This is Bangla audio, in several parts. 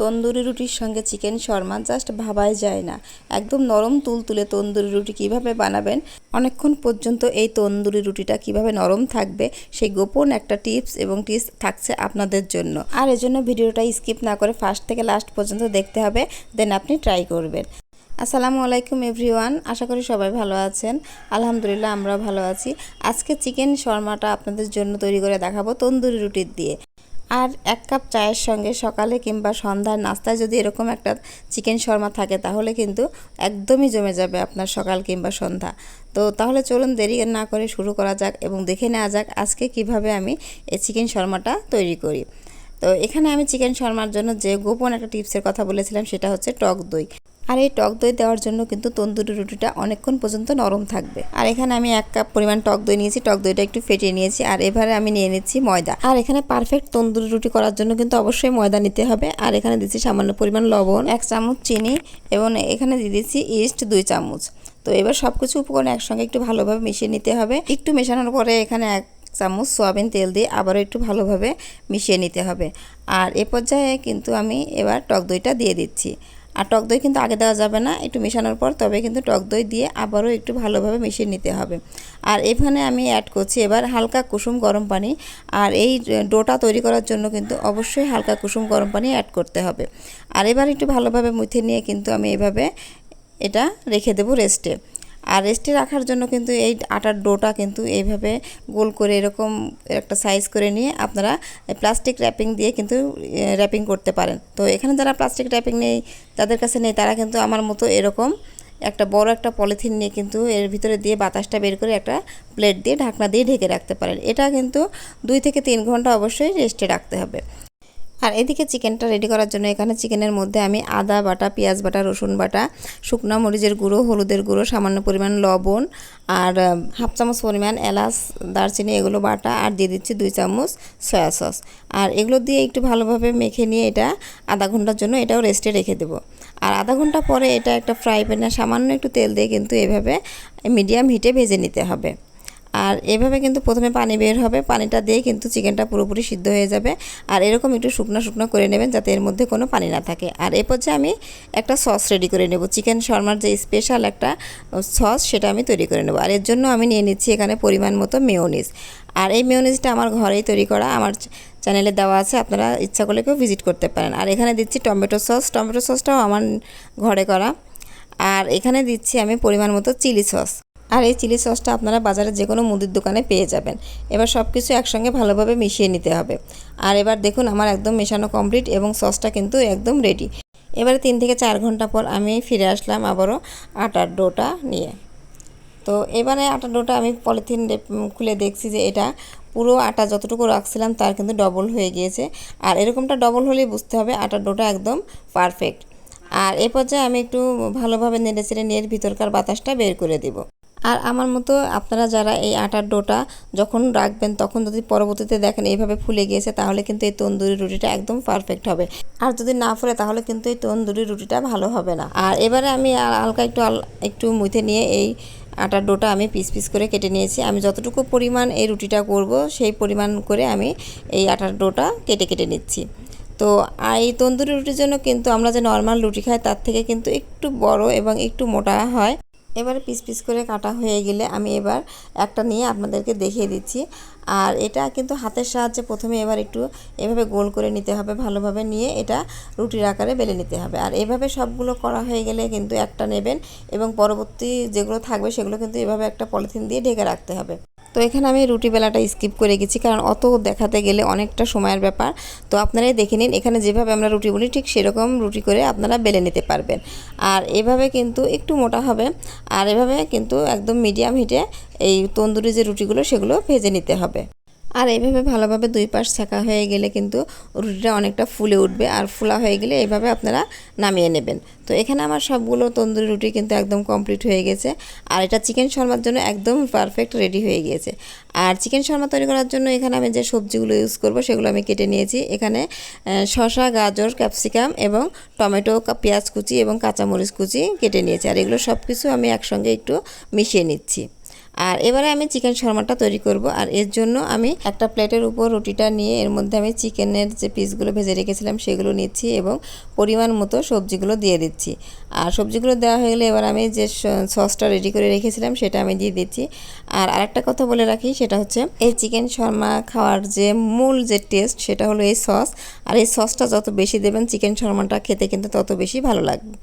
তন্দুরি রুটির সঙ্গে চিকেন শর্মা জাস্ট ভাবাই যায় না। একদম নরম তুলতুলে তন্দুরি রুটি কীভাবে বানাবেন? অনেকক্ষণ পর্যন্ত এই তন্দুরি রুটিটা কীভাবে নরম থাকবে, সেই গোপন একটা টিপস এবং টিপস থাকছে আপনাদের জন্য। আর এজন্য ভিডিওটা স্কিপ না করে ফার্স্ট থেকে লাস্ট পর্যন্ত দেখতে হবে, দেন আপনি ট্রাই করবেন। আসসালামু আলাইকুম এভরিওয়ান, আশা করি সবাই ভালো আছেন। আলহামদুলিল্লাহ আমরা ভালো আছি। আজকে চিকেন শর্মাটা আপনাদের জন্য তৈরি করে দেখাবো তন্দুরি রুটির দিয়ে। আর এক কাপ চায়ের সঙ্গে সকালে কিংবা সন্ধ্যার নাস্তায় যদি এরকম একটা চিকেন শর্মা থাকে, তাহলে কিন্তু একদমই জমে যাবে আপনার সকাল কিংবা সন্ধ্যা। তো তাহলে চলুন দেরি না করে শুরু করা যাক এবং দেখে নেওয়া যাক আজকে কীভাবে আমি এই চিকেন শর্মাটা তৈরি করি। তো এখানে আমি চিকেন শর্মার জন্য যে গোপন একটা টিপসের কথা বলেছিলাম, সেটা হচ্ছে টক দই। আর এই টক দই দেওয়ার জন্য কিন্তু তন্দুরি রুটিটা অনেকক্ষণ পর্যন্ত নরম থাকবে। আর এখানে আমি এক কাপ পরিমাণ টক দই নিয়েছি, টক দইটা একটু ফেটিয়ে নিয়েছি, আর এবারে আমি নিয়ে নিচ্ছি ময়দা। আর এখানে পারফেক্ট তন্দুরি রুটি করার জন্য কিন্তু অবশ্যই ময়দা নিতে হবে। আর এখানে দিচ্ছি সামান্য পরিমাণ লবণ, এক চামচ চিনি এবং এখানে দিয়ে দিচ্ছি ইস্ট দুই চামচ। তো এবার সব কিছু উপকরণ একসঙ্গে একটু ভালোভাবে মিশিয়ে নিতে হবে। একটু মেশানোর পরে এখানে এক চামচ সোয়াবিন তেল দিয়ে আবারও একটু ভালোভাবে মিশিয়ে নিতে হবে। আর এ পর্যায়ে কিন্তু আমি এবার টক দইটা দিয়ে দিচ্ছি। আর টক দই কিন্তু আগে দেওয়া যাবে না, একটু মেশানোর পর তবে কিন্তু টক দই দিয়ে আবারও একটু ভালোভাবে মিশিয়ে নিতে হবে। আর এখানে আমি অ্যাড করছি এবার হালকা কুসুম গরম পানি, আর এই ডোটা তৈরি করার জন্য কিন্তু অবশ্যই হালকা কুসুম গরম পানি অ্যাড করতে হবে। আর এবার একটু ভালোভাবে মুথে নিয়ে কিন্তু আমি এভাবে এটা রেখে দেবো রেস্টে আর রেস্টে রাখার জন্য কিন্তু এই আটার ডোটা কিন্তু এইভাবে গোল করে এরকম একটা সাইজ করে নিয়ে আপনারা প্লাস্টিক র্যাপিং দিয়ে কিন্তু র্যাপিং করতে পারেন। তো এখানে যারা প্লাস্টিক র্যাপিং নেই, তাদের কাছে নেই, তারা কিন্তু আমার মতো এরকম একটা বড় একটা পলিথিন নিয়ে কিন্তু এর ভিতরে দিয়ে বাতাসটা বের করে একটা প্লেট দিয়ে ঢাকনা দিয়ে ঢেকে রাখতে পারেন। এটা কিন্তু দুই থেকে তিন ঘণ্টা অবশ্যই রেস্টে রাখতে হবে। আর এদিকে চিকেনটা রেডি করার জন্য এখানে চিকেনের মধ্যে আমি আদা বাটা, পেঁয়াজ বাটা, রসুন বাটা, শুকনো মরিচের গুঁড়ো, হলুদের গুঁড়ো, সামান্য পরিমাণ লবণ আর হাফ চামচ পরিমাণ এলাচ, দারচিনি এগুলো বাটা আর দিয়ে দিচ্ছি দুই চামচ সয়া সস আর এগুলো দিয়ে একটু ভালোভাবে মেখে নিয়ে এটা আধা ঘণ্টার জন্য এটাও রেস্টে রেখে দেবো। আর আধা ঘণ্টা পরে এটা একটা ফ্রাই প্যানে সামান্য একটু তেল দিয়ে কিন্তু এভাবে মিডিয়াম হিটে ভেজে নিতে হবে। আর এভাবে কিন্তু প্রথমে পানি বের হবে, পানিটা দিয়ে কিন্তু চিকেনটা পুরোপুরি সিদ্ধ হয়ে যাবে। আর এরকম একটু শুকনো শুকনো করে নেবেন যাতে এর মধ্যে কোনো পানি না থাকে। আর এ পর্যায়ে আমি একটা সস রেডি করে নেব। চিকেন শর্মার যে স্পেশাল একটা সস, সেটা আমি তৈরি করে নেব। আর এর জন্য আমি নিয়ে নিচ্ছি এখানে পরিমাণ মতো মেয়োনিজ আর এই মেয়োনিজটা আমার ঘরেই তৈরি করা। আমার চ্যানেলে দেওয়া আছে, আপনারা ইচ্ছা করলে কেউ ভিজিট করতে পারেন। আর এখানে দিচ্ছি টমেটো সস। টমেটো সসটাও আমার ঘরে করা। আর এখানে দিচ্ছি আমি পরিমাণ মতো চিলি সস। আর এই চিলি সসটা আপনারা বাজারে যে কোনো মুদির দোকানে পেয়ে যাবেন। এবার সব কিছু একসঙ্গে ভালোভাবে মিশিয়ে নিতে হবে। আর এবার দেখুন আমার একদম মেশানো কমপ্লিট এবং সসটা কিন্তু একদম রেডি এবারে তিন থেকে চার ঘণ্টা পর আমি ফিরে আসলাম আবারও আটার ডোটা নিয়ে। তো এবারে আটার ডোটা আমি পলিথিন খুলে দেখছি যে এটা পুরো আটা যতটুকু রাখছিলাম তার কিন্তু ডবল হয়ে গিয়েছে। আর এরকমটা ডবল হলেই বুঝতে হবে আটার ডোটা একদম পারফেক্ট আর এ পর্যায়ে আমি একটু ভালোভাবে নেড়ে চেড়ে নিয়ে ভিতরকার বাতাসটা বের করে দেবো। আর আমার মতো আপনারা যারা এই আটার ডোটা যখন রাখবেন, তখন যদি পরবর্তীতে দেখেন এইভাবে ফুলে গিয়েছে, তাহলে কিন্তু এই তন্দুরি রুটিটা একদম পারফেক্ট হবে। আর যদি না ফুলে, তাহলে কিন্তু এই তন্দুরি রুটিটা ভালো হবে না। আর এবারে আমি আর হালকা একটু একটু মুথে নিয়ে এই আটার ডোটা আমি পিস পিস করে কেটে নিয়েছি। আমি যতটুকু পরিমাণ এই রুটিটা করব, সেই পরিমাণ করে আমি এই আটার ডোটা কেটে কেটে নিচ্ছি। তো এই তন্দুরি রুটির জন্য কিন্তু আমরা যে নর্মাল রুটি খাই, তার থেকে কিন্তু একটু বড় এবং একটু মোটা হয়। এবারে পিস পিস করে কাটা হয়ে গেলে আমি এবার একটা নিয়ে আপনাদেরকে দেখিয়ে দিচ্ছি। আর এটা কিন্তু হাতের সাহায্যে প্রথমে এবার একটু এভাবে গোল করে নিতে হবে, ভালোভাবে নিয়ে এটা রুটির আকারে বেলে নিতে হবে। আর এভাবে সবগুলো করা হয়ে গেলে কিন্তু একটা নেবেন এবং পরবর্তী যেগুলো থাকবে সেগুলো কিন্তু এভাবে একটা পলিথিন দিয়ে ঢেকে রাখতে হবে। তো এখানে আমি রুটি বেলাটা স্কিপ করে গেছি, কারণ অত দেখাতে গেলে অনেকটা সময়ের ব্যাপার। তো আপনারাই দেখে নিন, এখানে যেভাবে আমরা রুটি বলি ঠিক সেরকম রুটি করে আপনারা বেলে নিতে পারবেন। আর এভাবে কিন্তু একটু মোটা হবে, আর এভাবে কিন্তু একদম মিডিয়াম হিটে এই তন্দুরি যে রুটিগুলো, সেগুলো ভেজে নিতে হবে। আর এইভাবে ভালোভাবে দুই পাশ ছেঁকা হয়ে গেলে কিন্তু রুটিটা অনেকটা ফুলে উঠবে। আর ফুলা হয়ে গেলে এইভাবে আপনারা নামিয়ে নেবেন। তো এখানে আমার সবগুলো তন্দুরি রুটি কিন্তু একদম কমপ্লিট হয়ে গেছে। আর এটা চিকেন শর্মার জন্য একদম পারফেক্ট রেডি হয়ে গিয়েছে। আর চিকেন শর্মা তৈরি করার জন্য এখানে আমি যে সবজিগুলো ইউজ করব সেগুলো আমি কেটে নিয়েছি। এখানে শসা, গাজর, ক্যাপসিকাম এবং টমেটো পেঁয়াজ কুচি এবং কাঁচামরিচ কুচি কেটে নিয়েছি। আর এগুলো সব কিছু আমি একসঙ্গে একটু মিশিয়ে নিচ্ছি। আর এবারে আমি চিকেন শর্মাটা তৈরি করব। আর এর জন্য আমি একটা প্লেটের উপর রুটিটা নিয়ে এর মধ্যে আমি চিকেনের যে পিসগুলো ভেজে রেখেছিলাম সেগুলো নিচ্ছি এবং পরিমাণ মতো সবজিগুলো দিয়ে দিচ্ছি। আর সবজিগুলো দেওয়া হয়ে গেলে এবার আমি যে সসটা রেডি করে রেখেছিলাম সেটা আমি দিয়ে দিচ্ছি। আর আরেকটা কথা বলে রাখি, সেটা হচ্ছে এই চিকেন শর্মা খাওয়ার যে মূল যে টেস্ট সেটা হলো এই সস। আর এই সসটা যত বেশি দেবেন চিকেন শর্মাটা খেতে কিন্তু তত বেশি ভালো লাগবে।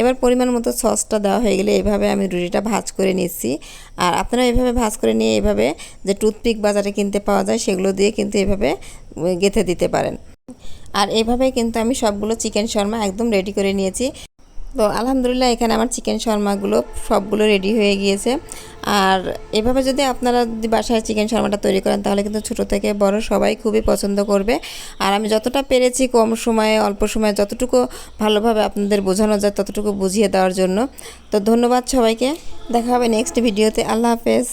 এবার পরিমাণ মতো সসটা দেওয়া হয়ে গেলে এভাবে আমি রুটিটা ভাজ করে নিচ্ছি। আর আপনারা এভাবে ভাজ করে নিয়ে এভাবে যে টুথপিক বাজারে কিনতে পাওয়া যায় সেগুলো দিয়ে কিন্তু এভাবে গেথে দিতে পারেন। আর এভাবে কিন্তু আমি সবগুলো চিকেন শর্মা একদম রেডি করে নিয়েছি। তো আলহামদুলিল্লাহ, এখানে আমার চিকেন শর্মাগুলো সবগুলো রেডি হয়ে গিয়েছে। আর এভাবে যদি আপনারা যদি বাসায় চিকেন শর্মাটা তৈরি করেন, তাহলে কিন্তু ছোটো থেকে বড় সবাই খুবই পছন্দ করবে। আর আমি যতটা পেরেছি কম সময়ে, অল্প সময়ে, যতটুকু ভালোভাবে আপনাদের বোঝানো যায়, ততটুকু বুঝিয়ে দেওয়ার জন্য। তো ধন্যবাদ সবাইকে। দেখা হবে নেক্সট ভিডিওতে আল্লাহ হাফেজ।